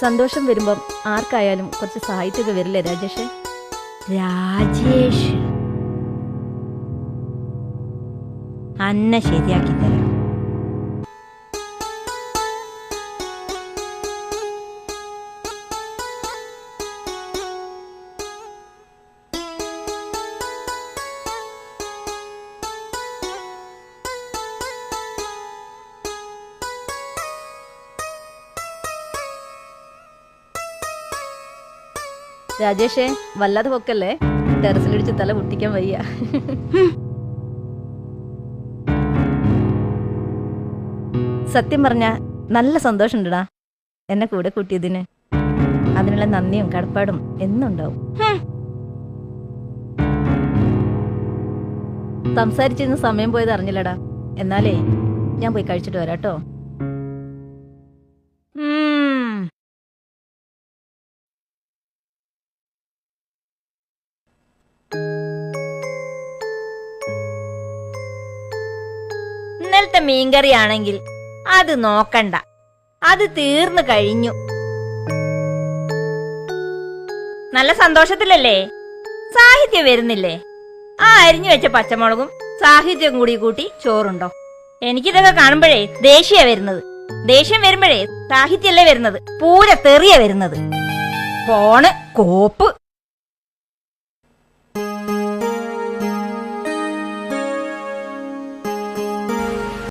സന്തോഷം വരുമ്പം ആർക്കായാലും കുറച്ച് സഹായിച്ചൊക്കെ വരില്ലേ രാജേഷേ? രാജേഷ്. അന്ന ശരിയാക്കി തരാം. രാജേഷേ വല്ലാതെ പൊക്കല്ലേ? ടെറസിലിടിച്ച് തല പൊട്ടിക്കാൻ വയ്യ. സത്യം പറഞ്ഞ നല്ല സന്തോഷമുണ്ടടാ എന്നെ കൂടെ കൂട്ടിയതിന്. അതിനുള്ള നന്ദിയും കടപ്പാടും എന്നും ഉണ്ടാവും സംസാരിച്ചിരുന്ന സമയം പോയത് അറിഞ്ഞില്ലടാ. എന്നാലേ ഞാൻ പോയി കഴിച്ചിട്ട് വരാട്ടോ. ഇന്നലത്തെ മീൻകറി ആണെങ്കിൽ അത് നോക്കണ്ട. അത് തീർന്നു കഴിഞ്ഞു. നല്ല സന്തോഷത്തിലല്ലേ? സാഹിത്യം വരുന്നില്ലേ? ആ അരിഞ്ഞു വെച്ച പച്ചമുളകും സാഹിത്യം കൂടി കൂട്ടി ചോറുണ്ടോ? എനിക്കിതൊക്കെ കാണുമ്പോഴേ ദേഷ്യ വരുന്നത്. ദേഷ്യം വരുമ്പോഴേ സാഹിത്യല്ലേ വരുന്നത്? പൂര തെറിയ വരുന്നത്. പോണ് കോപ്പ്